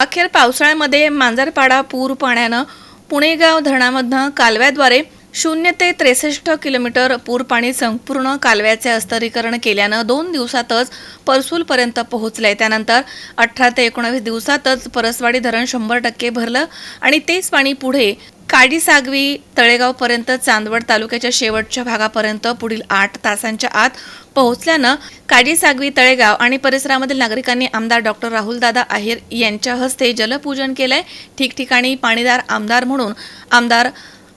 अखेर पावसाळ्यामध्ये मांजरपाडा पूर पाण्यानं पुणेगाव धरणामधनं कालव्याद्वारे शून्य ते त्रेसष्ट किलोमीटर पूर पाणी संपूर्ण कालव्याचे अस्तरीकरण केल्यानं दोन दिवसातच परसूलपर्यंत पोहोचलंय. त्यानंतर अठरा ते एकोणावीस दिवसातच परसवाडी धरण शंभर टक्के भरलं आणि तेच पाणी पुढे काडीसागवी तळेगावपर्यंत चांदवड तालुक्याच्या शेवटच्या भागापर्यंत पुढील आठ तासांच्या आत पोहोचल्यानं काडीसागवी तळेगाव आणि परिसरामधील नागरिकांनी आमदार डॉक्टर राहुलदादा आहेर यांच्या हस्ते जलपूजन केलंय. ठिकठिकाणी पाणीदार आमदार म्हणून आमदार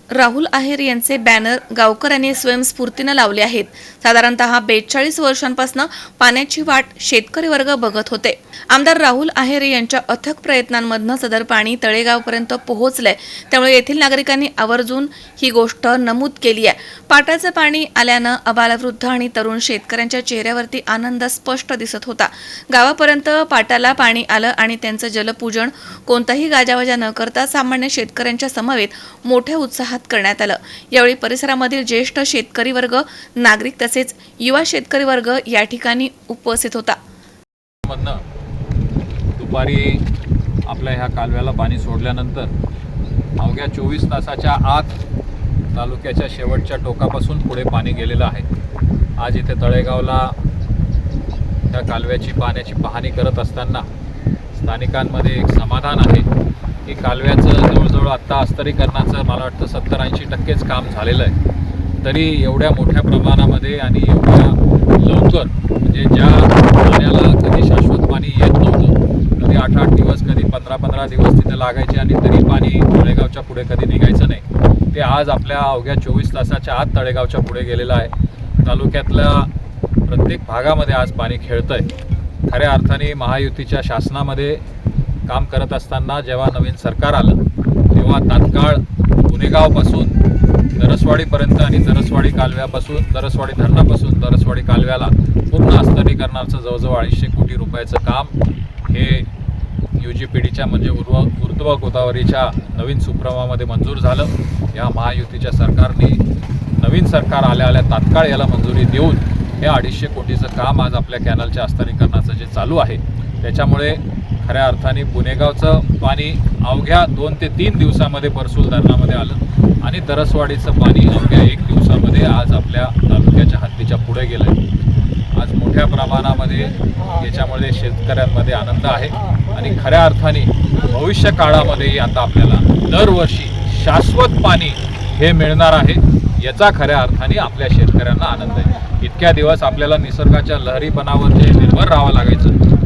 राहुल आहेर यांचे बॅनर गावकऱ्यांनी स्वयंस्फूर्तीनं लावले आहेत. साधारणतः बेचाळीस वर्षांपासून पाण्याची वाट शेतकरी वर्ग बघत होते. आमदार राहुल आहेर यांच्या अथक प्रयत्नांमधनं सदर पाणी तळेगावपर्यंत पोहोचलंय. त्यामुळे येथील नागरिकांनी आवर्जून ही गोष्ट नमूद केली आहे. पाटाचं पाणी आल्यानं अबालवृद्ध आणि तरुण शेतकऱ्यांच्या चेहऱ्यावरती आनंद स्पष्ट दिसत होता. गावापर्यंत पाटाला पाणी आलं आणि त्यांचं जलपूजन कोणताही गाजावाजा न करता सामान्य शेतकऱ्यांच्या समवेत मोठ्या उत्साहात करण्यात आलं. यावेळी परिसरामधील ज्येष्ठ शेतकरी वर्ग नागरिक तसेच युवा शेतकरी वर्ग या ठिकाणी उपस्थित होता. दुपारी आपल्या ह्या कालव्याला पाणी सोडल्यानंतर अवघ्या चोवीस तासाच्या आत तालुक्याच्या शेवटच्या टोकापासून पुढे पाणी गेलेलं आहे. आज इथे तळेगावला त्या कालव्याची पाण्याची पाहणी करत असताना स्थानिकांमध्ये एक समाधान आहे. की कालव्याचं जवळजवळ आत्ता अस्तरीकरणाचं मला वाटतं सत्तर ऐंशी टक्केच काम झालेलं आहे. तरी एवढ्या मोठ्या प्रमाणामध्ये आणि एवढ्या लवकर म्हणजे ज्या पाण्याला कधी शाश्वत पाणी येत नव्हतं कधी आठ आठ दिवस कधी पंधरा पंधरा दिवस तिथे लागायचे आणि तरी पाणी तळेगावच्या पुढे कधी निघायचं नाही. ते आज आपल्या अवघ्या चोवीस तासाच्या आत तळेगावच्या पुढे गेलेलं आहे. तालुक्यातल्या प्रत्येक भागामध्ये आज पाणी खेळतं आहे खऱ्या अर्थाने महायुतीच्या शासनामध्ये काम करत असताना जेव्हा नवीन सरकार आलं तेव्हा तात्काळ पुणेगावपासून दरसवाडीपर्यंत आणि दरसवाडी कालव्यापासून दरसवाडी धरणापासून दरसवाडी कालव्याला पूर्ण अस्तरीकरणाचं जवळजवळ अडीचशे कोटी रुपयाचं काम हे यू जी पी डीच्या म्हणजे उर्व ऊर्ध्व गोदावरीच्या नवीन सुप्रमामध्ये मंजूर झालं. या महायुतीच्या सरकारने नवीन सरकार आल्या आल्या तात्काळ याला मंजुरी देऊन हे अडीचशे कोटीचं काम आज आपल्या कॅनलच्या अस्तरीकरणाचं जे चालू आहे त्याच्यामुळे खऱ्या अर्थाने पुणेगावचं पाणी अवघ्या दोन ते तीन दिवसामध्ये परसूल धरणामध्ये आलं. आणि दरसवाडीचं पाणी अवघ्या एक दिवसामध्ये आज आपल्या तालुक्याच्या हद्दीच्या पुढे गेलं आज मोठ्या प्रमाणामध्ये याच्यामुळे शेतकऱ्यांमध्ये आनंद आहे. आणि खऱ्या अर्थाने भविष्य काळामध्येही आता आपल्याला दरवर्षी शाश्वत पाणी हे मिळणार आहे. याचा खऱ्या अर्थाने आपल्या शेतकऱ्यांना आनंद आहे. इतक्या दिवस आपल्याला निसर्गाच्या लहरीपणावर जे निर्भर राहावं लागायचं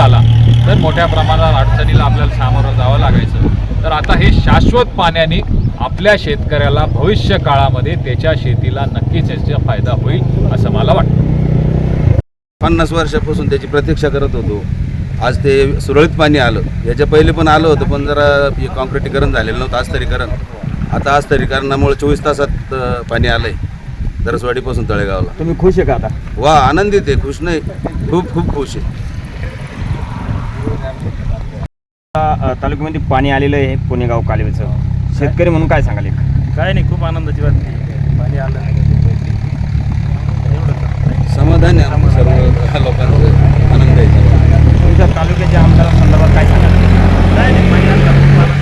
झाला तर मोठ्या प्रमाणात अडचणीला आपल्याला सामोरं जावं लागायचं. तर आता हे शाश्वत पाण्याने आपल्या शेतकऱ्याला भविष्य काळामध्ये त्याच्या शेतीला नक्कीच याचा फायदा होईल असं मला वाटतं. पन्नास वर्षापासून त्याची प्रतीक्षा करत होतो. आज ते सुरळीत पाणी आलं. याच्या पहिले पण आलं होतं पण जरा हे कॉन्क्रिटीकरण झालेलं नव्हतं अस्तरीकरण आता अस्तरीकरणामुळे चोवीस तासात पाणी आलंय. दरसवाडीपासून तळेगावला. तुम्ही खुश आहे का आता? वा आनंदित आहे खुश नाही. खूप खूप खुश आहे. तालुक्यामध्ये पाणी आलेलं आहे पुणेगाव कालवेचं शेतकरी म्हणून काय सांगाल एक? काय नाही खूप आनंदाची बातमी आहे. पाणी आलं. समाधान आहे आम्हा सर्व लोकांचं. आनंद आहे. तुमच्या तालुक्याच्या आमदारासंदर्भात काय सांगाल? काय नाही पाणी आलं. खूप आनंद.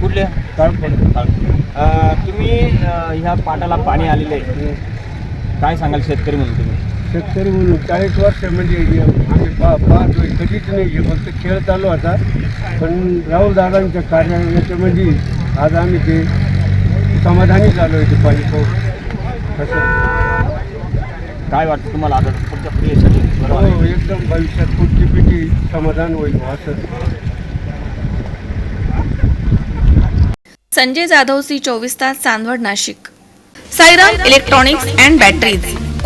कुठले अ, तुम्ही अ, ह्या पाटाला पाणी आलेलं आहे. काय सांगाल शेतकरी म्हणून तुम्ही? शेतकरी म्हणून चाळीस वर्ष म्हणजे आम्ही पा पाहतोय. कधीच नाही आहे फक्त खेळ चालू होता. पण राहुल दादांच्या कार्य याच्यामध्ये आज आम्ही ते समाधानी झालो आहे ते पाणी पाहून तसं. काय वाटतं तुम्हाला आता पुढच्या पिढीसाठी बरोबर हो एकदम भविष्यात पुढची पिढी समाधान होईल बुवा असं. संजय जाधव सी चोवीस तास Chandwad Nashik. Sairam electronics and batteries.